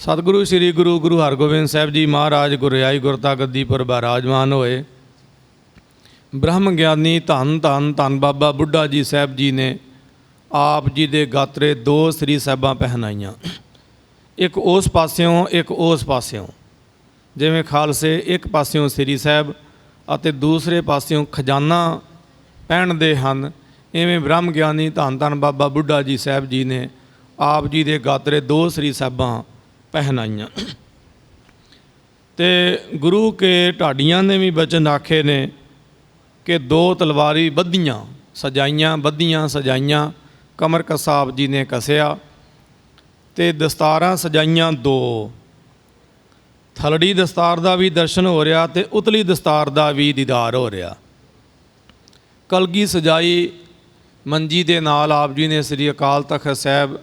ਸਤਿਗੁਰੂ ਸ੍ਰੀ ਗੁਰੂ ਗੁਰੂ ਹਰਗੋਬਿੰਦ ਸਾਹਿਬ ਜੀ ਮਹਾਰਾਜ ਗੁਰਿਆਈ ਗੁਰਤਾ ਦੀ ਪਰ ਬਿਰਾਜਮਾਨ ਹੋਏ। ਬ੍ਰਹਮ ਗਿਆਨੀ ਧੰਨ ਧੰਨ ਧੰਨ ਬਾਬਾ ਬੁੱਢਾ ਜੀ ਸਾਹਿਬ ਜੀ ਨੇ ਆਪ ਜੀ ਦੇ ਗਾਤਰੇ ਦੋ ਸ੍ਰੀ ਸਾਹਿਬਾਂ ਪਹਿਨਾਈਆਂ। ਇੱਕ ਉਸ ਪਾਸਿਓਂ, ਇੱਕ ਉਸ ਪਾਸਿਓਂ। ਜਿਵੇਂ ਖਾਲਸੇ ਇੱਕ ਪਾਸਿਓਂ ਸ੍ਰੀ ਸਾਹਿਬ ਅਤੇ ਦੂਸਰੇ ਪਾਸਿਓਂ ਖਜ਼ਾਨਾ ਪਹਿਨਦੇ ਹਨ, ਇਵੇਂ ਬ੍ਰਹਮ ਗਿਆਨੀ ਧੰਨ ਧੰਨ ਬਾਬਾ ਬੁੱਢਾ ਜੀ ਸਾਹਿਬ ਜੀ ਨੇ ਆਪ ਜੀ ਦੇ ਗਾਤਰੇ ਦੋ ਸ੍ਰੀ ਸਾਹਿਬਾਂ ਪਹਿਨਾਈਆਂ। ਤੇ ਗੁਰੂ ਕੇ ਢਾਡੀਆਂ ਨੇ ਵੀ ਬਚਨ ਆਖੇ ਨੇ ਕਿ ਦੋ ਤਲਵਾਰੀ ਬੱਧੀਆਂ, ਸਜਾਈਆਂ ਬੱਧੀਆਂ, ਸਜਾਈਆਂ, ਕਮਰ ਕਸਾਬ ਜੀ ਨੇ ਕਸਿਆ ਤੇ ਦਸਤਾਰਾਂ ਸਜਾਈਆਂ ਦੋ। ਥਲੜੀ ਦਸਤਾਰ ਦਾ ਵੀ ਦਰਸ਼ਨ ਹੋ ਰਿਹਾ ਤੇ ਉਤਲੀ ਦਸਤਾਰ ਦਾ ਵੀ ਦੀਦਾਰ ਹੋ ਰਿਹਾ। ਕਲਗੀ ਸਜਾਈ ਮੰਜੀ ਦੇ ਨਾਲ ਆਪ ਜੀ ਨੇ ਸ੍ਰੀ ਅਕਾਲ ਤਖਤ ਸਾਹਿਬ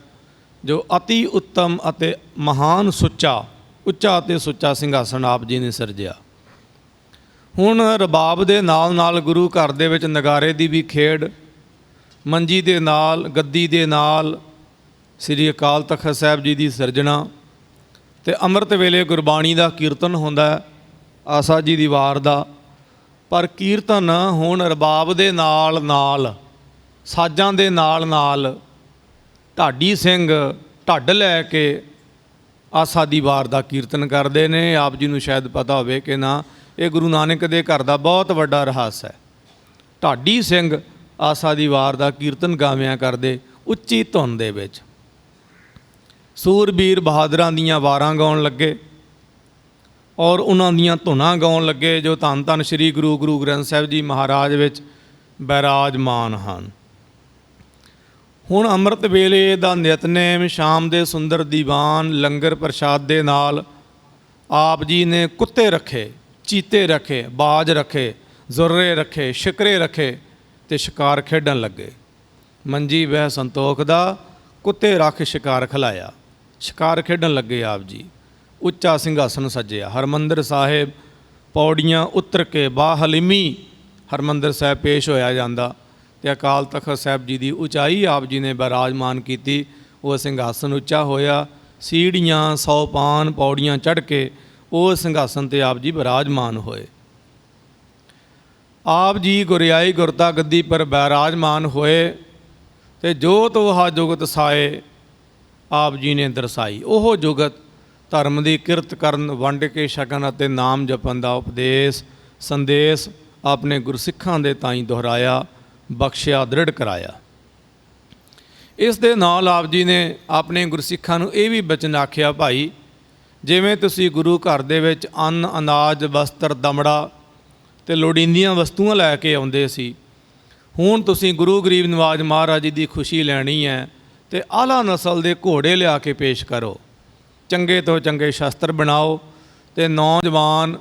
ਜੋ ਅਤੀ ਉੱਤਮ ਅਤੇ ਮਹਾਨ ਸੁੱਚਾ, ਉੱਚਾ ਅਤੇ ਸੁੱਚਾ ਸਿੰਘਾਸਣ ਆਪ ਜੀ ਨੇ ਸਿਰਜਿਆ। ਹੁਣ ਰਬਾਬ ਦੇ ਨਾਲ ਨਾਲ ਗੁਰੂ ਘਰ ਦੇ ਵਿੱਚ ਨਗਾਰੇ ਦੀ ਵੀ ਖੇਡ, ਮੰਜੀ ਦੇ ਨਾਲ, ਗੱਦੀ ਦੇ ਨਾਲ ਸ੍ਰੀ ਅਕਾਲ ਤਖਤ ਸਾਹਿਬ ਜੀ ਦੀ ਸਿਰਜਣਾ ਤੇ ਅੰਮ੍ਰਿਤ ਵੇਲੇ ਗੁਰਬਾਣੀ ਦਾ ਕੀਰਤਨ ਹੁੰਦਾ ਆਸਾ ਜੀ ਦੀ ਵਾਰ ਦਾ। ਪਰ ਕੀਰਤਨ ਹੁਣ ਰਬਾਬ ਦੇ ਨਾਲ ਨਾਲ, ਸਾਜ਼ਾਂ ਦੇ ਨਾਲ ਨਾਲ ਢਾਡੀ ਸਿੰਘ ਢੱਡ ਲੈ ਕੇ ਆਸਾ ਦੀ ਵਾਰ ਦਾ ਕੀਰਤਨ ਕਰਦੇ ਨੇ। ਆਪ ਜੀ ਨੂੰ ਸ਼ਾਇਦ ਪਤਾ ਹੋਵੇ ਕਿ ਨਾ, ਇਹ ਗੁਰੂ ਨਾਨਕ ਦੇ ਘਰ ਦਾ ਬਹੁਤ ਵੱਡਾ ਰਹੱਸ ਹੈ। ਢਾਡੀ ਸਿੰਘ ਆਸਾ ਦੀ ਵਾਰ ਦਾ ਕੀਰਤਨ ਗਾਵਿਆਂ ਕਰਦੇ ਉੱਚੀ ਧੁਨ ਦੇ ਵਿੱਚ। ਸੂਰਬੀਰ ਬਹਾਦਰਾਂ ਦੀਆਂ ਵਾਰਾਂ ਗਾਉਣ ਲੱਗੇ ਔਰ ਉਹਨਾਂ ਦੀਆਂ ਧੁਨਾਂ ਗਾਉਣ ਲੱਗੇ, ਜੋ ਧੰਨ ਧੰਨ ਸ੍ਰੀ ਗੁਰੂ ਗੁਰੂ ਗ੍ਰੰਥ ਸਾਹਿਬ ਜੀ ਮਹਾਰਾਜ ਵਿੱਚ ਬੈਰਾਜਮਾਨ ਹਨ। ਹੁਣ ਅੰਮ੍ਰਿਤ ਵੇਲੇ ਦਾ ਨਿਤਨੇਮ ਸ਼ਾਮ ਦੇ ਸੁੰਦਰ ਦੀਵਾਨ ਲੰਗਰ ਪ੍ਰਸ਼ਾਦ ਦੇ ਨਾਲ ਆਪ ਜੀ ਨੇ ਕੁੱਤੇ ਰੱਖੇ, ਚੀਤੇ ਰੱਖੇ, ਬਾਜ ਰੱਖੇ, ਜ਼ੁਰਰੇ ਰੱਖੇ, ਸ਼ਿਕਰੇ ਰੱਖੇ ਤੇ ਸ਼ਿਕਾਰ ਖੇਡਣ ਲੱਗੇ। ਮੰਜੀ ਵਹਿ ਸੰਤੋਖ ਦਾ ਕੁੱਤੇ ਰੱਖ ਸ਼ਿਕਾਰ ਖਲਾਇਆ। ਸ਼ਿਕਾਰ ਖੇਡਣ ਲੱਗੇ ਆਪ ਜੀ। ਉੱਚਾ ਸਿੰਘਾਸਨ ਸੱਜਿਆ। ਹਰਮੰਦਰ ਸਾਹਿਬ ਪੌੜੀਆਂ ਉਤਰ ਕੇ ਬਾਹਲਿਮੀ ਹਰਮੰਦਰ ਸਾਹਿਬ ਪੇਸ਼ ਹੋਇਆ ਜਾਂਦਾ। ਤੇ ਅਕਾਲ ਤਖਤ ਸਾਹਿਬ ਜੀ ਦੀ ਉਚਾਈ ਆਪ ਜੀ ਨੇ ਬਿਰਾਜਮਾਨ ਕੀਤੀ। ਉਹ ਸਿੰਘਾਸਨ ਉੱਚਾ ਹੋਇਆ, ਸੀੜੀਆਂ ਸੌਪਾਨ ਪੌੜੀਆਂ ਚੜ੍ਹ ਕੇ ਉਹ ਸਿੰਘਾਸਨ ਤੇ ਆਪ ਜੀ ਬਿਰਾਜਮਾਨ ਹੋਏ। ਆਪ ਜੀ ਗੁਰਿਆਈ ਗੁਰਤਾ ਗੱਦੀ ਪਰ ਬਿਰਾਜਮਾਨ ਹੋਏ ਤੇ ਜੋਤ ਉਹ ਜੁਗਤ ਸਾਏ, ਆਪ ਜੀ ਨੇ ਦਰਸਾਈ। ਉਹ ਜੁਗਤ ਧਰਮ ਦੀ ਕਿਰਤ ਕਰਨ ਵੰਡ ਕੇ ਛਕਣ ਅਤੇ ਨਾਮ ਜਪਣ ਦਾ ਉਪਦੇਸ਼, ਸੰਦੇਸ਼ ਆਪਣੇ ਗੁਰਸਿੱਖਾਂ ਦੇ ਤਾਈਂ ਦੁਹਰਾਇਆ। ਬਖਸ਼ਿਆ ਦ੍ਰਿੜ ਕਰਾਇਆ। ਇਸ ਦੇ ਨਾਲ ਆਪ ਜੀ ਨੇ ਆਪਣੇ ਗੁਰਸਿੱਖਾਂ ਨੂੰ ਇਹ ਵੀ ਬਚਨ ਆਖਿਆ, ਭਾਈ, ਜਿਵੇਂ ਤੁਸੀਂ ਗੁਰੂ ਘਰ ਦੇ ਵਿੱਚ ਅੰਨ, ਅਨਾਜ, ਵਸਤਰ, ਦਮੜਾ ਤੇ ਲੋੜੀਂਦੀਆਂ ਵਸਤੂਆਂ ਲੈ ਕੇ ਆਉਂਦੇ ਸੀ, ਹੁਣ ਤੁਸੀਂ ਗੁਰੂ ਗਰੀਬ ਨਿਵਾਜ਼ ਮਹਾਰਾਜ ਜੀ ਦੀ ਖੁਸ਼ੀ ਲੈਣੀ ਹੈ ਤੇ ਆਲਾ ਨਸਲ ਦੇ ਘੋੜੇ ਲਿਆ ਕੇ ਪੇਸ਼ ਕਰੋ। ਚੰਗੇ ਤੋਂ ਚੰਗੇ ਸ਼ਸਤਰ ਬਣਾਓ ਤੇ ਨੌਜਵਾਨ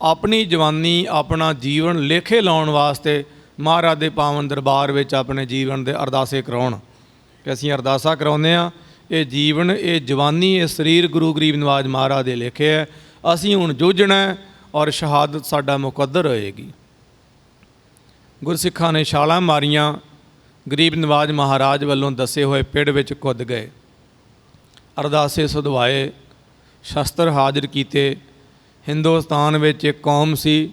ਆਪਣੀ ਜਵਾਨੀ, ਆਪਣਾ ਜੀਵਨ ਲੇਖੇ ਲਾਉਣ ਵਾਸਤੇ ਮਹਾਰਾਜ ਦੇ ਪਾਵਨ ਦਰਬਾਰ ਵਿੱਚ ਆਪਣੇ ਜੀਵਨ ਦੇ ਅਰਦਾਸੇ ਕਰਾਉਣ। ਕਿ ਅਸੀਂ ਅਰਦਾਸਾ ਕਰਾਉਂਦੇ ਆ ਇਹ ਜੀਵਨ, ਇਹ ਜਵਾਨੀ, ਇਹ ਸਰੀਰ ਗੁਰੂ ਗਰੀਬ ਨਿਵਾਜ਼ ਮਹਾਰਾਜ ਦੇ ਲਿਖੇ ਹੈ। ਅਸੀਂ ਹੁਣ ਜੂਝਣਾ ਔਰ ਸ਼ਹਾਦਤ ਸਾਡਾ ਮੁਕੱਦਰ ਹੋਏਗੀ। ਗੁਰਸਿੱਖਾਂ ਨੇ ਛਾਲਾਂ ਮਾਰੀਆਂ, ਗਰੀਬ ਨਿਵਾਜ਼ ਮਹਾਰਾਜ ਵੱਲੋਂ ਦੱਸੇ ਹੋਏ ਪਿੜ ਵਿੱਚ ਕੁੱਦ ਗਏ। ਅਰਦਾਸੇ ਸੁਧਵਾਏ, ਸ਼ਸਤਰ ਹਾਜ਼ਰ ਕੀਤੇ। ਹਿੰਦੁਸਤਾਨ ਵਿੱਚ ਇੱਕ ਕੌਮ ਸੀ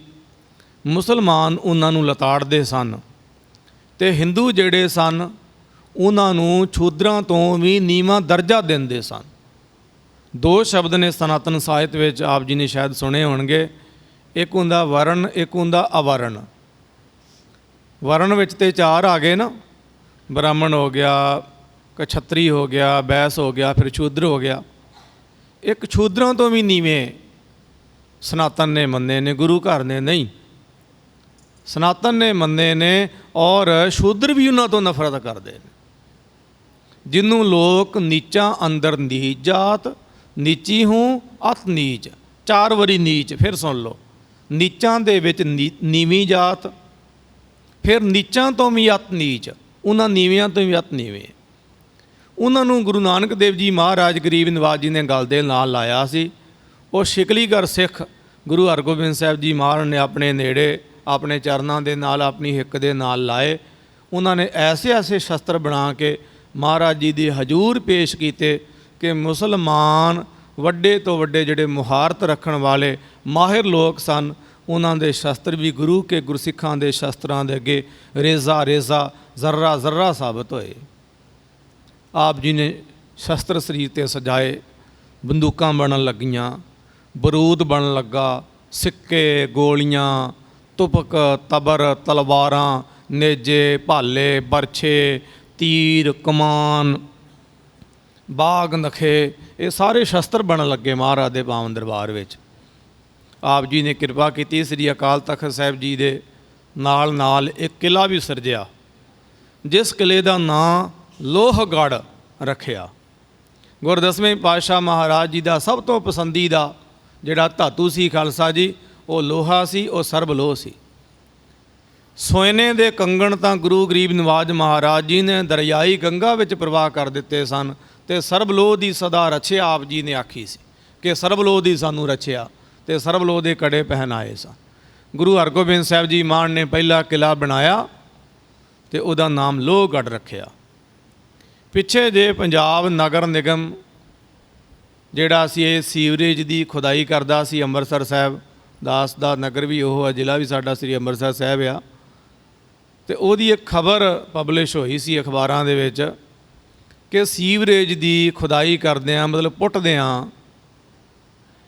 ਮੁਸਲਮਾਨ ਉਹਨਾਂ ਨੂੰ ਲਤਾੜਦੇ ਸਨ ਤੇ ਹਿੰਦੂ ਜਿਹੜੇ ਸਨ, ਉਹਨਾਂ ਨੂੰ ਛੂਦਰਾਂ ਤੋਂ ਵੀ ਨੀਵਾਂ ਦਰਜਾ ਦਿੰਦੇ ਸਨ। ਦੋ ਸ਼ਬਦ ਨੇ ਸਨਾਤਨ ਸਾਹਿਤ ਵਿੱਚ ਆਪ ਜੀ ਨੇ ਸ਼ਾਇਦ ਸੁਣੇ ਹੋਣਗੇ, ਇੱਕ ਹੁੰਦਾ ਵਰਣ, ਇੱਕ ਹੁੰਦਾ ਅਵਰਣ। ਵਰਣ ਵਿੱਚ ਤੇ ਚਾਰ ਆ ਗਏ ਨਾ, ਬ੍ਰਾਹਮਣ ਹੋ ਗਿਆ, ਕਛਤਰੀ ਹੋ ਗਿਆ, ਬੈਸ ਹੋ ਗਿਆ, ਫਿਰ ਛੂਦਰ ਹੋ ਗਿਆ। ਇੱਕ ਛੂਦਰਾਂ ਤੋਂ ਵੀ ਨੀਵੇਂ ਸਨਾਤਨ ਨੇ ਮੰਨੇ ਨੇ, ਗੁਰੂ ਘਰ ਨੇ ਨਹੀਂ। ਸਨਾਤਨ ਨੇ ਮੰਨੇ ਨੇ ਔਰ ਸ਼ੂਦਰ ਵੀ ਉਹਨਾਂ ਤੋਂ ਨਫ਼ਰਤ ਕਰਦੇ ਨੇ। ਜਿਹਨੂੰ ਲੋਕ ਨੀਚਾਂ ਅੰਦਰ ਨੀਚ ਜਾਤ, ਨੀਚੀ ਹੂੰ, ਅਤ ਨੀਚ, ਚਾਰ ਵਾਰੀ ਨੀਚ, ਫਿਰ ਸੁਣ ਲਓ। ਨੀਚਾਂ ਦੇ ਵਿੱਚ ਨੀ- ਨੀਵੀਂ ਜਾਤ, ਫਿਰ ਨੀਚਾਂ ਤੋਂ ਵੀ ਅਤ ਨੀਚ, ਉਹਨਾਂ ਨੀਵਿਆਂ ਤੋਂ ਵੀ ਅਤ ਨੀਵੇਂ। ਉਹਨਾਂ ਨੂੰ ਗੁਰੂ ਨਾਨਕ ਦੇਵ ਜੀ ਮਹਾਰਾਜ ਗਰੀਬ ਨਵਾਜ ਜੀ ਨੇ ਗੱਲ ਦੇ ਨਾਲ ਲਾਇਆ ਸੀ। ਉਹ ਸ਼ਿਕਲੀਗਰ ਸਿੱਖ ਗੁਰੂ ਹਰਗੋਬਿੰਦ ਸਾਹਿਬ ਜੀ ਮਹਾਰਾਜ ਨੇ ਆਪਣੇ ਨੇੜੇ ਆਪਣੇ ਚਰਨਾਂ ਦੇ ਨਾਲ, ਆਪਣੀ ਹਿੱਕ ਦੇ ਨਾਲ ਲਾਏ। ਉਹਨਾਂ ਨੇ ਐਸੇ ਐਸੇ ਸ਼ਸਤਰ ਬਣਾ ਕੇ ਮਹਾਰਾਜ ਜੀ ਦੀ ਹਜੂਰ ਪੇਸ਼ ਕੀਤੇ ਕਿ ਮੁਸਲਮਾਨ ਵੱਡੇ ਤੋਂ ਵੱਡੇ ਜਿਹੜੇ ਮੁਹਾਰਤ ਰੱਖਣ ਵਾਲੇ ਮਾਹਿਰ ਲੋਕ ਸਨ, ਉਹਨਾਂ ਦੇ ਸ਼ਸਤਰ ਵੀ ਗੁਰੂ ਕੇ ਗੁਰਸਿੱਖਾਂ ਦੇ ਸ਼ਸਤਰਾਂ ਦੇ ਅੱਗੇ ਰੇਜ਼ਾ ਰੇਜ਼ਾ ਜ਼ਰਰਾ ਜ਼ਰਰਾ ਸਾਬਤ ਹੋਏ। ਆਪ ਜੀ ਨੇ ਸ਼ਸਤਰ ਸਰੀਰ ਤੇ ਸਜਾਏ, ਬੰਦੂਕਾਂ ਬਣਨ ਲੱਗੀਆਂ, ਬਰੂਦ ਬਣਨ ਲੱਗਾ, ਸਿੱਕੇ, ਗੋਲੀਆਂ ਤੁਪਕ, ਤਬਰ, ਤਲਵਾਰਾਂ, ਨੇਜੇ, ਭਾਲੇ, ਬਰਛੇ, ਤੀਰ, ਕਮਾਨ, ਬਾਗ, ਨਖੇ, ਇਹ ਸਾਰੇ ਸ਼ਸਤਰ ਬਣਨ ਲੱਗੇ ਮਹਾਰਾਜ ਦੇ ਪਾਵਨ ਦਰਬਾਰ ਵਿੱਚ। ਆਪ ਜੀ ਨੇ ਕਿਰਪਾ ਕੀਤੀ ਸ੍ਰੀ ਅਕਾਲ ਤਖਤ ਸਾਹਿਬ ਜੀ ਦੇ ਨਾਲ ਨਾਲ ਇੱਕ ਕਿਲਾ ਵੀ ਸਿਰਜਿਆ, ਜਿਸ ਕਿਲੇ ਦਾ ਨਾਂ ਲੋਹਗੜ੍ਹ ਰੱਖਿਆ। ਗੁਰਦਸਵੇਂ ਪਾਤਸ਼ਾਹ ਮਹਾਰਾਜ ਜੀ ਦਾ ਸਭ ਤੋਂ ਪਸੰਦੀਦਾ ਜਿਹੜਾ ਧਾਤੂ ਸੀ ਖਾਲਸਾ ਜੀ ਉਹ ਲੋਹਾ ਸੀ, ਉਹ ਸਰਬ ਲੋਹ ਸੀ। ਸੋਇਨੇ ਦੇ ਕੰਗਣ ਤਾਂ ਗੁਰੂ ਗਰੀਬ ਨਿਵਾਜ਼ ਮਹਾਰਾਜ ਜੀ ਨੇ ਦਰਿਆਈ ਗੰਗਾ ਵਿੱਚ ਪ੍ਰਵਾਹ ਕਰ ਦਿੱਤੇ ਸਨ ਤੇ ਸਰਬ ਲੋਹ ਦੀ ਸਦਾ ਰਚਿਆ ਆਪ ਜੀ ਨੇ ਆਖੀ ਸੀ ਕਿ ਸਰਬ ਲੋਹ ਦੀ ਸਾਨੂੰ ਰਚਿਆ ਤੇ ਸਰਬ ਲੋਹ ਦੇ ਕੜੇ ਪਹਿਨਾਏ ਸਨ। ਗੁਰੂ ਹਰਗੋਬਿੰਦ ਸਾਹਿਬ ਜੀ ਮਾਨ ਨੇ ਪਹਿਲਾ ਕਿਲਾ ਬਣਾਇਆ ਤੇ ਉਹਦਾ ਨਾਮ ਲੋਹਗੜ੍ਹ ਰੱਖਿਆ। ਪਿੱਛੇ ਜੇ ਪੰਜਾਬ ਨਗਰ ਨਿਗਮ ਜਿਹੜਾ ਸੀ, ਇਹ ਸੀਵਰੇਜ ਦੀ ਖੁਦਾਈ ਕਰਦਾ ਸੀ ਅੰਮ੍ਰਿਤਸਰ ਸਾਹਿਬ ਦਾਸ ਦਾ ਨਗਰ ਵੀ ਉਹ ਆ, ਜ਼ਿਲ੍ਹਾ ਵੀ ਸਾਡਾ ਸ੍ਰੀ ਅੰਮ੍ਰਿਤਸਰ ਸਾਹਿਬ ਆ। ਤੇ ਉਹਦੀ ਇੱਕ ਖਬਰ ਪਬਲਿਸ਼ ਹੋਈ ਸੀ ਅਖਬਾਰਾਂ ਦੇ ਵਿੱਚ ਕਿ ਸੀਵਰੇਜ ਦੀ ਖੁਦਾਈ ਕਰਦਿਆਂ ਮਤਲਬ ਪੁੱਟਦਿਆਂ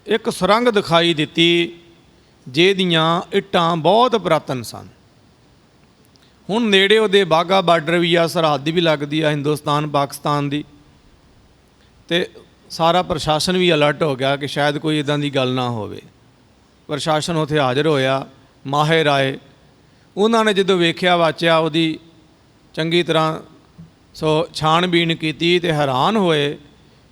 ਇੱਕ ਸੁਰੰਗ ਦਿਖਾਈ ਦਿੱਤੀ ਜਿਹਦੀਆਂ ਇੱਟਾਂ ਬਹੁਤ ਪੁਰਾਤਨ ਸਨ। ਹੁਣ ਨੇੜੇ ਉਹਦੇ ਬਾਗਾ ਬਾਰਡਰ ਵੀ ਆ, ਸਰਹੱਦ ਦੀ ਵੀ ਲੱਗਦੀ ਆ, ਹਿੰਦੁਸਤਾਨ, ਪਾਕਿਸਤਾਨ ਦੀ। ਤੇ ਸਾਰਾ ਪ੍ਰਸ਼ਾਸਨ ਵੀ ਅਲਰਟ ਹੋ ਗਿਆ ਕਿ ਸ਼ਾਇਦ ਕੋਈ ਇਦਾਂ ਦੀ ਗੱਲ ਨਾ ਹੋਵੇ। ਪ੍ਰਸ਼ਾਸਨ ਉੱਥੇ ਹਾਜ਼ਰ ਹੋਇਆ ਮਾਹਿਰ ਆਏ ਉਹਨਾਂ ਨੇ ਜਦੋਂ ਵੇਖਿਆ, ਵਾਚਿਆ, ਉਹਦੀ ਚੰਗੀ ਤਰ੍ਹਾਂ ਸੋ ਛਾਣਬੀਣ ਕੀਤੀ ਤੇ ਹੈਰਾਨ ਹੋਏ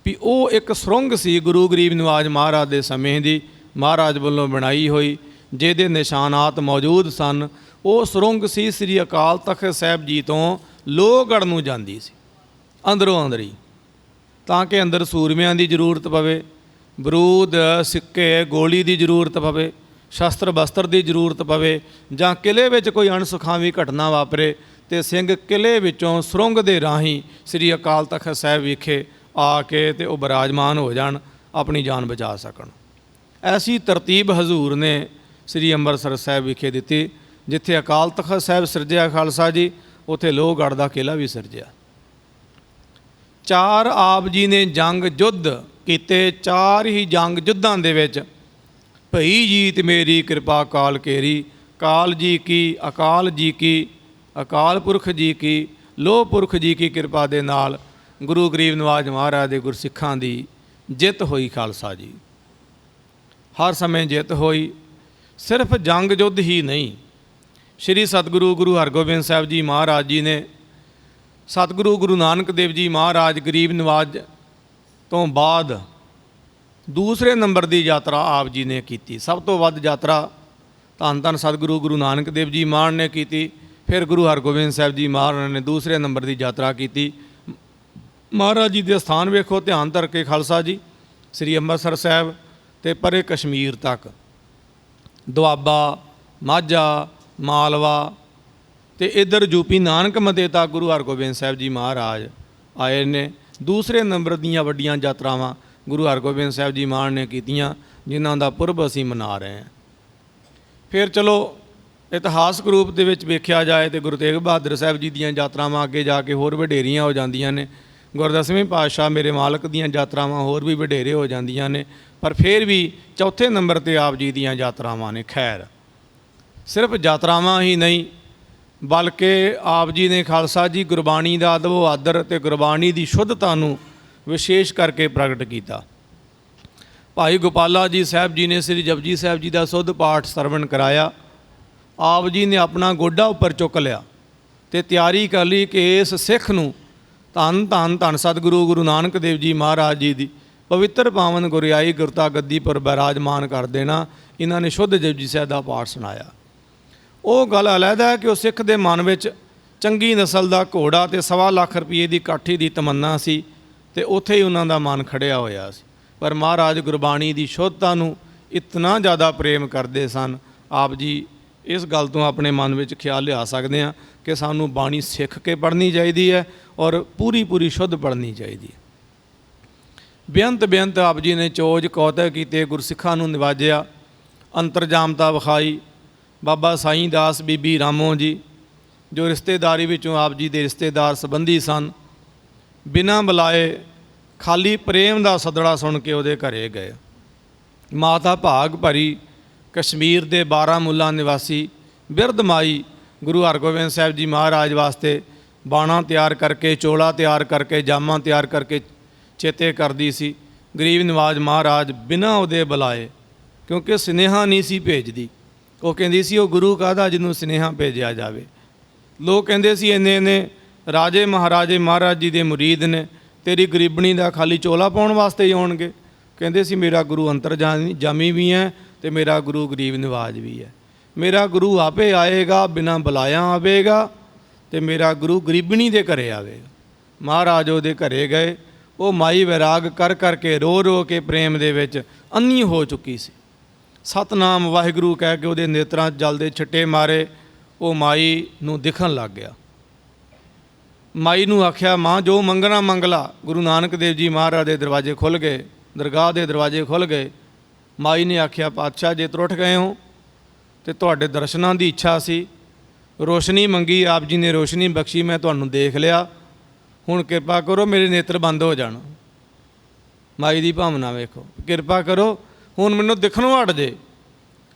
ਵੀ ਉਹ ਇੱਕ ਸੁਰੰਗ ਸੀ ਗੁਰੂ ਗਰੀਬ ਨਿਵਾਜ ਮਹਾਰਾਜ ਦੇ ਸਮੇਂ ਦੀ, ਮਹਾਰਾਜ ਵੱਲੋਂ ਬਣਾਈ ਹੋਈ, ਜਿਹਦੇ ਨਿਸ਼ਾਨਾਤ ਮੌਜੂਦ ਸਨ। ਉਹ ਸੁਰੰਗ ਸੀ, ਸ੍ਰੀ ਅਕਾਲ ਤਖਤ ਸਾਹਿਬ ਜੀ ਤੋਂ ਲੋਹਗੜ੍ਹ ਨੂੰ ਜਾਂਦੀ ਸੀ, ਅੰਦਰੋਂ ਅੰਦਰੀ। ਤਾਂ ਕਿ ਅੰਦਰ ਸੂਰਮਿਆਂ ਦੀ ਜ਼ਰੂਰਤ ਪਵੇ ਬਰੂਦ, ਸਿੱਕੇ, ਗੋਲੀ ਦੀ ਜ਼ਰੂਰਤ ਪਵੇ, ਸ਼ਸਤਰ ਬਸਤਰ ਦੀ ਜ਼ਰੂਰਤ ਪਵੇ, ਜਾਂ ਕਿਲੇ ਵਿੱਚ ਕੋਈ ਅਣਸੁਖਾਵੀ ਘਟਨਾ ਵਾਪਰੇ, ਤੇ ਸਿੰਘ ਕਿਲੇ ਵਿੱਚੋਂ ਸੁਰੰਗ ਦੇ ਰਾਹੀਂ ਸ੍ਰੀ ਅਕਾਲ ਤਖਤ ਸਾਹਿਬ ਵਿਖੇ ਆ ਕੇ ਤੇ ਉਹ ਬਿਰਾਜਮਾਨ ਹੋ ਜਾਣ, ਆਪਣੀ ਜਾਨ ਬਚਾ ਸਕਣ। ਐਸੀ ਤਰਤੀਬ ਹਜ਼ੂਰ ਨੇ ਸ੍ਰੀ ਅੰਮ੍ਰਿਤਸਰ ਸਾਹਿਬ ਵਿਖੇ ਦਿੱਤੀ, ਜਿੱਥੇ ਅਕਾਲ ਤਖਤ ਸਾਹਿਬ ਸਿਰਜਿਆ ਖਾਲਸਾ ਜੀ, ਉੱਥੇ ਲੋਹਗੜ੍ਹ ਦਾ ਕਿਲਾ ਵੀ ਸਿਰਜਿਆ। ਚਾਰ ਆਪ ਜੀ ਨੇ ਜੰਗ ਯੁੱਧ ਕੀਤੇ ਚਾਰ ਹੀ ਜੰਗ ਜੁੱਧਾਂ ਦੇ ਵਿੱਚ। ਭਈ ਜੀਤ ਮੇਰੀ ਕਿਰਪਾ ਕਾਲ ਕੇਰੀ, ਕਾਲ ਜੀ ਕੀ, ਅਕਾਲ ਜੀ ਕੀ, ਅਕਾਲ ਪੁਰਖ ਜੀ ਕੀ, ਲੋਹ ਪੁਰਖ ਜੀ ਕੀ ਕਿਰਪਾ ਦੇ ਨਾਲ ਗੁਰੂ ਗਰੀਬ ਨਵਾਜ ਮਹਾਰਾਜ ਦੇ ਗੁਰਸਿੱਖਾਂ ਦੀ ਜਿੱਤ ਹੋਈ ਖਾਲਸਾ ਜੀ। ਹਰ ਸਮੇਂ ਜਿੱਤ ਹੋਈ, ਸਿਰਫ ਜੰਗ ਜੁੱਧ ਹੀ ਨਹੀਂ। ਸ਼੍ਰੀ ਸਤਿਗੁਰੂ ਗੁਰੂ ਹਰਗੋਬਿੰਦ ਸਾਹਿਬ ਜੀ ਮਹਾਰਾਜ ਜੀ ਨੇ ਸਤਿਗੁਰੂ ਗੁਰੂ ਨਾਨਕ ਦੇਵ ਜੀ ਮਹਾਰਾਜ ਗਰੀਬ ਨਿਵਾਜ਼ ਤੋਂ ਬਾਅਦ ਦੂਸਰੇ ਨੰਬਰ ਦੀ ਯਾਤਰਾ ਆਪ ਜੀ ਨੇ ਕੀਤੀ। ਸਭ ਤੋਂ ਵੱਧ ਯਾਤਰਾ ਧੰਨ ਧੰਨ ਸਤਿਗੁਰੂ ਗੁਰੂ ਨਾਨਕ ਦੇਵ ਜੀ ਮਾਨ ਨੇ ਕੀਤੀ। ਫਿਰ ਗੁਰੂ ਹਰਗੋਬਿੰਦ ਸਾਹਿਬ ਜੀ ਮਹਾਰਾਜ ਨੇ ਦੂਸਰੇ ਨੰਬਰ ਦੀ ਯਾਤਰਾ ਕੀਤੀ। ਮਹਾਰਾਜ ਜੀ ਦੇ ਸਥਾਨ ਵੇਖੋ, ਧਿਆਨ ਧਰ ਕੇ ਖਾਲਸਾ ਜੀ, ਸ੍ਰੀ ਅੰਮ੍ਰਿਤਸਰ ਸਾਹਿਬ ਤੇ ਪਰੇ ਕਸ਼ਮੀਰ ਤੱਕ। ਦੁਆਬਾ, ਮਾਝਾ, ਮਾਲਵਾ ਤੇ ਇਧਰ ਯੂਪੀ ਨਾਨਕ ਮਤੇ ਤੱਕ ਗੁਰੂ ਹਰਗੋਬਿੰਦ ਸਾਹਿਬ ਜੀ ਮਹਾਰਾਜ ਆਏ ਨੇ। ਦੂਸਰੇ ਨੰਬਰ ਦੀਆਂ ਵੱਡੀਆਂ ਯਾਤਰਾਵਾਂ ਗੁਰੂ ਹਰਗੋਬਿੰਦ ਸਾਹਿਬ ਜੀ ਮਹਾਰਾਜ ਨੇ ਕੀਤੀਆਂ, ਜਿਨ੍ਹਾਂ ਦਾ ਪੁਰਬ ਅਸੀਂ ਮਨਾ ਰਹੇ ਹਾਂ। ਫਿਰ ਚਲੋ, ਇਤਿਹਾਸਕ ਰੂਪ ਦੇ ਵਿੱਚ ਵੇਖਿਆ ਜਾਏ ਤੇ ਗੁਰੂ ਤੇਗ ਬਹਾਦਰ ਸਾਹਿਬ ਜੀ ਦੀਆਂ ਯਾਤਰਾਵਾਂ ਅੱਗੇ ਜਾ ਕੇ ਹੋਰ ਵਡੇਰੀਆਂ ਹੋ ਜਾਂਦੀਆਂ ਨੇ। ਗੁਰਦਸਵੇਂ ਪਾਤਸ਼ਾਹ ਮੇਰੇ ਮਾਲਕ ਦੀਆਂ ਯਾਤਰਾਵਾਂ ਹੋਰ ਵੀ ਵਡੇਰੇ ਹੋ ਜਾਂਦੀਆਂ ਨੇ, ਪਰ ਫਿਰ ਵੀ ਚੌਥੇ ਨੰਬਰ ਤੇ ਆਪ ਜੀ ਦੀਆਂ ਯਾਤਰਾਵਾਂ ਨੇ, ਖੈਰ। ਸਿਰਫ ਯਾਤਰਾਵਾਂ ਹੀ ਨਹੀਂ ਬਲਕਿ ਆਪ ਜੀ ਨੇ ਖਾਲਸਾ ਜੀ ਗੁਰਬਾਣੀ ਦਾ ਅਦਬ ਆਦਰ ਤੇ ਗੁਰਬਾਣੀ ਦੀ ਸ਼ੁੱਧਤਾ ਨੂੰ ਵਿਸ਼ੇਸ਼ ਕਰਕੇ ਪ੍ਰਗਟ ਕੀਤਾ। ਭਾਈ ਗੋਪਾਲਾ ਜੀ ਸਾਹਿਬ ਜੀ ਨੇ ਸ੍ਰੀ ਜਪਜੀ ਸਾਹਿਬ ਜੀ ਦਾ ਸੁੱਧ ਪਾਠ ਸਰਵਣ ਕਰਾਇਆ। ਆਪ ਜੀ ਨੇ ਆਪਣਾ ਗੋਡਾ ਉੱਪਰ ਚੁੱਕ ਲਿਆ ਤੇ ਤਿਆਰੀ ਕਰ ਲਈ ਕਿ ਇਸ ਸਿੱਖ ਨੂੰ ਧੰਨ ਧੰਨ ਧੰਨ ਸਤਿਗੁਰੂ ਗੁਰੂ ਨਾਨਕ ਦੇਵ ਜੀ ਮਹਾਰਾਜ ਜੀ ਦੀ ਪਵਿੱਤਰ ਪਾਵਨ ਗੁਰਿਆਈ ਗੁਰਤਾ ਗੱਦੀ ਪਰ ਬਿਰਾਜਮਾਨ ਕਰ ਦੇਣਾ। ਇਹਨਾਂ ਨੇ ਸ਼ੁੱਧ ਜਪਜੀ ਸਾਹਿਬ ਦਾ ਪਾਠ ਸੁਣਾਇਆ। ਉਹ ਗੱਲ ਅਲੱਗਾ ਹੈ ਕਿ ਉਹ ਸਿੱਖ ਦੇ ਮਨ ਵਿੱਚ ਚੰਗੀ ਨਸਲ ਦਾ ਘੋੜਾ ਤੇ ਸਵਾ ਲੱਖ ਰੁਪਏ ਦੀ ਕਾਠੀ ਦੀ ਤਮੰਨਾ ਸੀ ਤੇ ਉੱਥੇ ਹੀ ਉਹਨਾਂ ਦਾ ਮਨ ਖੜਿਆ ਹੋਇਆ ਸੀ। ਪਰ ਮਹਾਰਾਜ ਗੁਰਬਾਣੀ ਦੀ ਸ਼ੁੱਧਤਾ ਨੂੰ ਇਤਨਾ ਜ਼ਿਆਦਾ ਪ੍ਰੇਮ ਕਰਦੇ ਸਨ। ਆਪ ਜੀ ਇਸ ਗੱਲ ਤੋਂ ਆਪਣੇ ਮਨ ਵਿੱਚ ਖਿਆਲ ਲਿਆ ਸਕਦੇ ਆ ਕਿ ਸਾਨੂੰ ਬਾਣੀ ਸਿੱਖ ਕੇ ਪੜ੍ਹਨੀ ਚਾਹੀਦੀ ਹੈ ਔਰ ਪੂਰੀ ਪੂਰੀ ਸ਼ੁੱਧ ਪੜ੍ਹਨੀ ਚਾਹੀਦੀ ਹੈ। ਬੇਅੰਤ ਬੇਅੰਤ ਆਪ ਜੀ ਨੇ ਚੋਜ ਕੌਤਕ ਕੀਤੇ, ਗੁਰਸਿੱਖਾਂ ਨੂੰ ਨਿਵਾਜਿਆ, ਅੰਤਰਜਾਮਤਾ ਵਿਖਾਈ ਬਾਬਾ ਸਾਈਂ ਦਾਸ ਬੀਬੀ ਰਾਮੋ ਜੀ, ਜੋ ਰਿਸ਼ਤੇਦਾਰੀ ਵਿੱਚੋਂ ਆਪ ਜੀ ਦੇ ਰਿਸ਼ਤੇਦਾਰ ਸੰਬੰਧੀ ਸਨ, ਬਿਨਾਂ ਬੁਲਾਏ ਖਾਲੀ ਪ੍ਰੇਮ ਦਾ ਸਦੜਾ ਸੁਣ ਕੇ ਉਹਦੇ ਘਰੇ ਗਏ। ਮਾਤਾ ਭਾਗ ਭਰੀ ਕਸ਼ਮੀਰ ਦੇ ਬਾਰਾਮੁਲਾ ਨਿਵਾਸੀ ਬਿਰਧ ਮਾਈ ਗੁਰੂ ਹਰਗੋਬਿੰਦ ਸਾਹਿਬ ਜੀ ਮਹਾਰਾਜ ਵਾਸਤੇ ਬਾਣਾ ਤਿਆਰ ਕਰਕੇ, ਚੋਲਾ ਤਿਆਰ ਕਰਕੇ, ਜਾਮਾਂ ਤਿਆਰ ਕਰਕੇ ਚੇਤੇ ਕਰਦੀ ਸੀ। ਗਰੀਬ ਨਿਵਾਜ ਮਹਾਰਾਜ ਬਿਨਾਂ ਉਹਦੇ ਬੁਲਾਏ, ਕਿਉਂਕਿ ਸੁਨੇਹਾ ਨਹੀਂ ਸੀ ਭੇਜਦੀ। ਉਹ ਕਹਿੰਦੀ ਸੀ, ਉਹ ਗੁਰੂ ਕਾਹਦਾ ਜਿਹਨੂੰ ਸੁਨੇਹਾ ਭੇਜਿਆ ਜਾਵੇ? ਲੋਕ ਕਹਿੰਦੇ ਸੀ, ਇੰਨੇ ਇੰਨੇ ਰਾਜੇ ਮਹਾਰਾਜੇ ਮਹਾਰਾਜ ਜੀ ਦੇ ਮੁਰੀਦ ਨੇ, ਤੇਰੀ ਗਰੀਬਣੀ ਦਾ ਖਾਲੀ ਚੋਲਾ ਪਾਉਣ ਵਾਸਤੇ ਹੀ ਆਉਣਗੇ। ਕਹਿੰਦੇ ਸੀ, ਮੇਰਾ ਗੁਰੂ ਅੰਤਰ ਜਾਮੀ ਵੀ ਹੈ ਤੇ ਮੇਰਾ ਗੁਰੂ ਗਰੀਬ ਨਿਵਾਜ ਵੀ ਹੈ। ਮੇਰਾ ਗੁਰੂ ਆਪੇ ਆਏਗਾ, ਬਿਨਾਂ ਬੁਲਾਇਆ ਆਵੇਗਾ ਤੇ ਮੇਰਾ ਗੁਰੂ ਗਰੀਬਣੀ ਦੇ ਘਰੇ ਆਵੇਗਾ। ਮਹਾਰਾਜ ਉਹਦੇ ਘਰੇ ਗਏ। ਉਹ ਮਾਈ ਵਿਰਾਗ ਕਰ ਕਰਕੇ ਰੋ ਰੋ ਕੇ ਪ੍ਰੇਮ ਦੇ ਵਿੱਚ ਅੰਨੀ ਹੋ ਚੁੱਕੀ ਸੀ। ਸਤਨਾਮ ਵਾਹਿਗੁਰੂ ਕਹਿ ਕੇ ਉਹਦੇ ਨੇਤਰਾਂ ਜਲਦੇ ਛਿੱਟੇ ਮਾਰੇ, ਉਹ ਮਾਈ ਨੂੰ ਦਿਖਣ ਲੱਗ ਗਿਆ। ਮਾਈ ਨੂੰ ਆਖਿਆ, ਮਾਂ, ਜੋ ਮੰਗਣਾ ਮੰਗਲਾ। ਗੁਰੂ ਨਾਨਕ ਦੇਵ ਜੀ ਮਹਾਰਾਜ ਦੇ ਦਰਵਾਜ਼ੇ ਖੁੱਲ ਗਏ, ਦਰਗਾਹ ਦੇ ਦਰਵਾਜ਼ੇ ਖੁੱਲ ਗਏ। ਮਾਈ ਨੇ ਆਖਿਆ, ਪਾਤਸ਼ਾਹ, ਜੇ ਤੁਰ ਗਏ ਹੋ, ਤੇ ਤੁਹਾਡੇ ਦਰਸ਼ਨਾਂ ਦੀ ਇੱਛਾ ਸੀ। ਰੋਸ਼ਨੀ ਮੰਗੀ, ਆਪ ਜੀ ਨੇ ਰੋਸ਼ਨੀ ਬਖਸ਼ੀ, ਮੈਂ ਤੁਹਾਨੂੰ ਦੇਖ ਲਿਆ। ਹੁਣ ਕਿਰਪਾ ਕਰੋ, ਮੇਰੇ ਨੇਤਰ ਬੰਦ ਹੋ ਜਾਣ। ਮਾਈ ਦੀ ਭਾਵਨਾ ਵੇਖੋ, ਕਿਰਪਾ ਕਰੋ ਹੁਣ ਮੈਨੂੰ ਦਿਖਣੋਂ ਹਟ ਜੇ।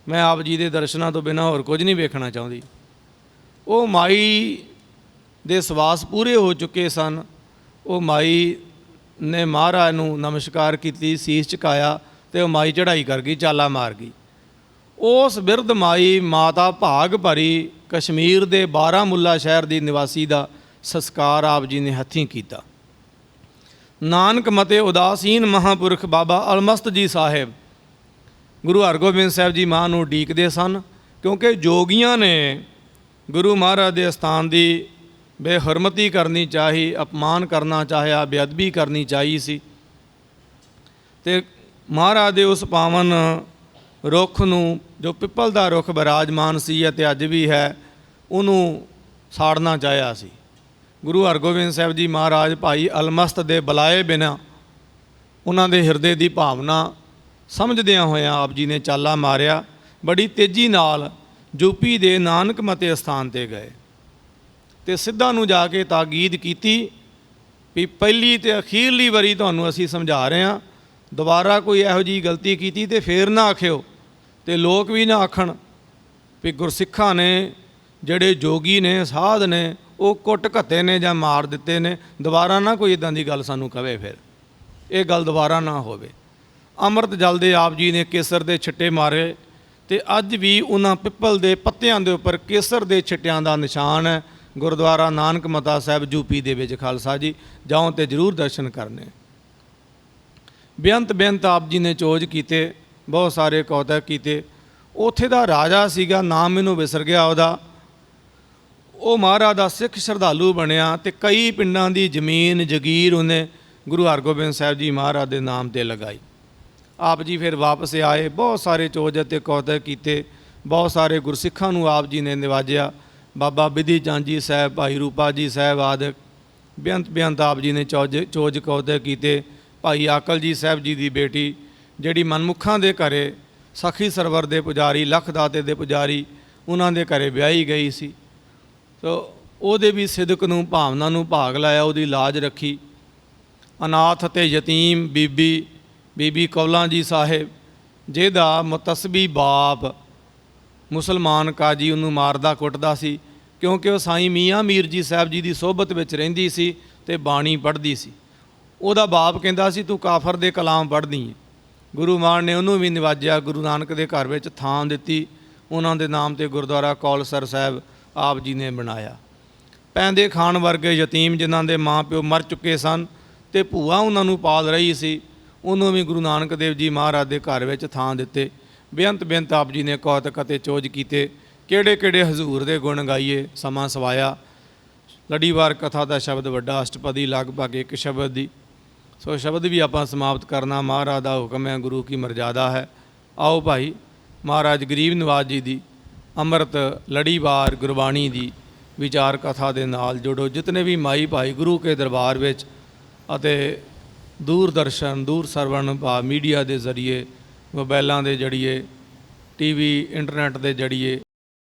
ਮੈਂ ਆਪ ਜੀ ਦੇ ਦਰਸ਼ਨਾਂ ਤੋਂ ਬਿਨਾਂ ਹੋਰ ਕੁਝ ਨਹੀਂ ਵੇਖਣਾ ਚਾਹੁੰਦੀ। ਉਹ ਮਾਈ ਦੇ ਸਵਾਸ ਪੂਰੇ ਹੋ ਚੁੱਕੇ ਸਨ। ਉਹ ਮਾਈ ਨੇ ਮਹਾਰਾਜ ਨੂੰ ਨਮਸਕਾਰ ਕੀਤੀ, ਸੀਸ ਝੁਕਾਇਆ ਤੇ ਉਹ ਮਾਈ ਚੜ੍ਹਾਈ ਕਰ ਗਈ, ਚਾਲਾ ਮਾਰ ਗਈ। ਉਸ ਬਿਰਧ ਮਾਈ ਮਾਤਾ ਭਾਗ ਭਰੀ ਕਸ਼ਮੀਰ ਦੇ ਬਾਰਾਮੁੱਲਾ ਸ਼ਹਿਰ ਦੀ ਨਿਵਾਸੀ ਦਾ ਸੰਸਕਾਰ ਆਪ ਜੀ ਨੇ ਹੱਥੀਂ ਕੀਤਾ। ਨਾਨਕ ਮਤੇ ਉਦਾਸੀਨ ਮਹਾਪੁਰਖ ਬਾਬਾ ਅਲਮਸਤ ਜੀ ਸਾਹਿਬ ਗੁਰੂ ਹਰਗੋਬਿੰਦ ਸਾਹਿਬ ਜੀ ਮਾਂ ਨੂੰ ਢੀਕਦੇ ਸਨ, ਕਿਉਂਕਿ ਜੋਗੀਆਂ ਨੇ ਗੁਰੂ ਮਹਾਰਾਜ ਦੇ ਸਥਾਨ ਦੀ ਬੇਹਰਮਤੀ ਕਰਨੀ ਚਾਹੀ, ਅਪਮਾਨ ਕਰਨਾ ਚਾਹਿਆ, ਬੇਅਦਬੀ ਕਰਨੀ ਚਾਹੀ ਸੀ। ਤੇ ਮਹਾਰਾਜ ਦੇ ਉਸ ਪਾਵਨ ਰੁੱਖ ਨੂੰ, ਜੋ ਪਿੱਪਲ ਦਾ ਰੁੱਖ ਬਿਰਾਜਮਾਨ ਸੀ ਅਤੇ ਅੱਜ ਵੀ ਹੈ, ਉਹਨੂੰ ਸਾੜਨਾ ਚਾਹਿਆ ਸੀ। ਗੁਰੂ ਹਰਗੋਬਿੰਦ ਸਾਹਿਬ ਜੀ ਮਹਾਰਾਜ ਭਾਈ ਅਲਮਸਤ ਦੇ ਬੁਲਾਏ ਬਿਨਾ, ਉਹਨਾਂ ਦੇ ਹਿਰਦੇ ਦੀ ਭਾਵਨਾ ਸਮਝਦਿਆਂ ਹੋਇਆਂ ਆਪ ਜੀ ਨੇ ਚਾਲਾ ਮਾਰਿਆ, ਬੜੀ ਤੇਜ਼ੀ ਨਾਲ ਯੂਪੀ ਦੇ ਨਾਨਕ ਮਤੇ ਸਥਾਨ ਤੇ ਗਏ। ਤੇ ਸਿੱਧਾ ਨੂੰ ਜਾ ਕੇ ਤਾਕੀਦ ਕੀਤੀ ਵੀ ਪਹਿਲੀ ਤੇ ਅਖੀਰਲੀ ਵਾਰੀ ਤੁਹਾਨੂੰ ਅਸੀਂ ਸਮਝਾ ਰਹੇ ਹਾਂ। ਦੁਬਾਰਾ ਕੋਈ ਇਹੋ ਜੀ ਗਲਤੀ ਕੀਤੀ ਤੇ ਫੇਰ ਨਾ ਆਖਿਓ ਤੇ ਲੋਕ ਵੀ ਨਾ ਆਖਣ ਵੀ ਗੁਰਸਿੱਖਾਂ ਨੇ, ਜਿਹੜੇ ਜੋਗੀ ਨੇ, ਸਾਧ ਨੇ, ਉਹ ਕੁੱਟ ਘੱਤੇ ਨੇ ਜਾਂ ਮਾਰ ਦਿੱਤੇ ਨੇ। ਦੁਬਾਰਾ ਨਾ ਕੋਈ ਇਦਾਂ ਦੀ ਗੱਲ ਸਾਨੂੰ ਕਵੇ ਫਿਰ। ਇਹ ਗੱਲ ਦੁਬਾਰਾ ਨਾ ਹੋਵੇ। ਅੰਮ੍ਰਿਤ ਜਲ ਦੇ ਆਪ ਜੀ ਨੇ ਕੇਸਰ ਦੇ ਛਿੱਟੇ ਮਾਰੇ ਤੇ ਅੱਜ ਵੀ ਉਹਨਾਂ ਪਿੱਪਲ ਦੇ ਪੱਤਿਆਂ ਦੇ ਉੱਪਰ ਕੇਸਰ ਦੇ ਛਿੱਟਿਆਂ ਦਾ ਨਿਸ਼ਾਨ ਹੈ ਗੁਰਦੁਆਰਾ ਨਾਨਕ ਮਤਾ ਸਾਹਿਬ ਯੂਪੀ ਦੇ ਵਿੱਚ ਖਾਲਸਾ ਜੀ, ਜਾਓ ਤੇ ਜਰੂਰ ਦਰਸ਼ਨ ਕਰਨੇ। ਬੇਅੰਤ ਬੇਅੰਤ ਆਪ ਜੀ ਨੇ ਚੋਜ ਕੀਤੇ, ਬਹੁਤ ਸਾਰੇ ਕੌਤਕ ਕੀਤੇ। ਉੱਥੇ ਦਾ ਰਾਜਾ ਸੀਗਾ, ਨਾਮ ਮੈਨੂੰ ਵਿਸਰ ਗਿਆ ਉਹਦਾ। ਉਹ ਮਹਾਰਾਜ ਦਾ ਸਿੱਖ ਸ਼ਰਧਾਲੂ ਬਣਿਆ ਤੇ ਕਈ ਪਿੰਡਾਂ ਦੀ ਜ਼ਮੀਨ ਜਗੀਰ ਉਹਨੇ ਗੁਰੂ ਹਰਗੋਬਿੰਦ ਸਾਹਿਬ ਜੀ ਮਹਾਰਾਜ ਦੇ ਨਾਮ ਤੇ ਲਗਾਈ। ਆਪ ਜੀ ਫਿਰ ਵਾਪਸ ਆਏ, ਬਹੁਤ ਸਾਰੇ ਚੋਜ ਅਤੇ ਕੌਤਕ ਕੀਤੇ, ਬਹੁਤ ਸਾਰੇ ਗੁਰਸਿੱਖਾਂ ਨੂੰ ਆਪ ਜੀ ਨੇ ਨਿਵਾਜਿਆ। ਬਾਬਾ ਬਿਧੀ ਚੰਦ ਜੀ ਸਾਹਿਬ, ਭਾਈ ਰੂਪਾ ਜੀ ਸਾਹਿਬ ਆਦਿ, ਬੇਅੰਤ ਬੇਅੰਤ ਆਪ ਜੀ ਨੇ ਚੋਜ ਚੋਜ ਕੌਤਕ ਕੀਤੇ। ਭਾਈ ਆਕਲ ਜੀ ਸਾਹਿਬ ਜੀ ਦੀ ਬੇਟੀ, ਜਿਹੜੀ ਮਨਮੁਖਾਂ ਦੇ ਘਰੇ ਸਖੀ ਸਰਵਰ ਦੇ ਪੁਜਾਰੀ, ਲੱਖ ਦਾਤੇ ਦੇ ਪੁਜਾਰੀ, ਉਹਨਾਂ ਦੇ ਘਰੇ ਵਿਆਹੀ ਗਈ ਸੀ। ਸੋ ਉਹਦੇ ਵੀ ਸਿਦਕ ਨੂੰ, ਭਾਵਨਾ ਨੂੰ ਭਾਗ ਲਾਇਆ, ਉਹਦੀ ਲਾਜ ਰੱਖੀ। ਅਨਾਥ ਅਤੇ ਯਤੀਮ ਬੀਬੀ ਬੀਬੀ ਕੌਲਾਂ ਜੀ ਸਾਹਿਬ, ਜਿਹਦਾ ਮੁਤਸਬੀ ਬਾਪ ਮੁਸਲਮਾਨ ਕਾਜੀ ਉਹਨੂੰ ਮਾਰਦਾ ਕੁੱਟਦਾ ਸੀ, ਕਿਉਂਕਿ ਉਹ ਸਾਈਂ ਮੀਆਂ ਮੀਰ ਜੀ ਸਾਹਿਬ ਜੀ ਦੀ ਸੋਭਤ ਵਿੱਚ ਰਹਿੰਦੀ ਸੀ ਤੇ ਬਾਣੀ ਪੜ੍ਹਦੀ ਸੀ। ਉਹਦਾ ਬਾਪ ਕਹਿੰਦਾ ਸੀ, ਤੂੰ ਕਾਫਰ ਦੇ ਕਲਾਮ ਪੜ੍ਹਦੀ ਹੈ ਗੁਰੂ ਮਾਨ ਨੇ ਉਹਨੂੰ ਵੀ ਨਿਵਾਜਿਆ, ਗੁਰੂ ਨਾਨਕ ਦੇ ਘਰ ਵਿੱਚ ਥਾਂ ਦਿੱਤੀ, ਉਹਨਾਂ ਦੇ ਨਾਮ ਤੇ ਗੁਰਦੁਆਰਾ ਕੌਲਸਰ ਸਾਹਿਬ ਆਪ ਜੀ ਨੇ ਬਣਾਇਆ। ਪੈਂਦੇ ਖਾਨ ਵਰਗੇ ਯਤੀਮ ਜਿਨ੍ਹਾਂ ਦੇ ਮਾਪਿਓ ਮਰ ਚੁੱਕੇ ਸਨ ਤੇ ਭੂਆ ਉਹਨਾਂ ਨੂੰ ਪਾਲ ਰਹੀ ਸੀ ਉਹਨੂੰ ਵੀ ਗੁਰੂ ਨਾਨਕ ਦੇਵ ਜੀ ਮਹਾਰਾਜ ਦੇ ਘਰ ਵਿੱਚ ਥਾਂ ਦਿੱਤੇ। ਬੇਅੰਤ ਬੇਅੰਤ ਆਪ ਜੀ ਨੇ ਕੌਤਕ ਅਤੇ ਚੋਜ ਕੀਤੇ। ਕਿਹੜੇ ਕਿਹੜੇ ਹਜ਼ੂਰ ਦੇ ਗੁਣ ਗਾਈਏ, ਸਮਾਂ ਸਵਾਇਆ। ਲੜੀਵਾਰ ਕਥਾ ਦਾ ਸ਼ਬਦ ਵੱਡਾ, ਅਸ਼ਟਪਦੀ ਲਗਭਗ ਇੱਕ ਸ਼ਬਦ ਦੀ। ਸੋ ਸ਼ਬਦ ਵੀ ਆਪਾਂ ਸਮਾਪਤ ਕਰਨਾ। ਮਹਾਰਾਜ ਦਾ ਹੁਕਮ ਹੈ, ਗੁਰੂ ਕੀ ਮਰਜ਼ਾਦਾ ਹੈ। ਆਓ ਭਾਈ, ਮਹਾਰਾਜ ਗਰੀਬ ਨਿਵਾਜ ਜੀ ਦੀ, ਅੰਮ੍ਰਿਤ ਲੜੀਵਾਰ ਗੁਰਬਾਣੀ ਦੀ ਵਿਚਾਰ ਕਥਾ ਦੇ ਨਾਲ ਜੁੜੋ। ਜਿਤਨੇ ਵੀ ਮਾਈ ਭਾਈ ਗੁਰੂ ਕੇ ਦਰਬਾਰ ਵਿੱਚ ਅਤੇ ਦੂਰਦਰਸ਼ਨ ਦੂਰ ਸਰਵਣ ਭਾ ਮੀਡੀਆ ਦੇ ਜ਼ਰੀਏ ਮੋਬਾਈਲਾਂ ਦੇ ਜਰੀਏ ਟੀਵੀ ਇੰਟਰਨੈਟ ਦੇ ਜਰੀਏ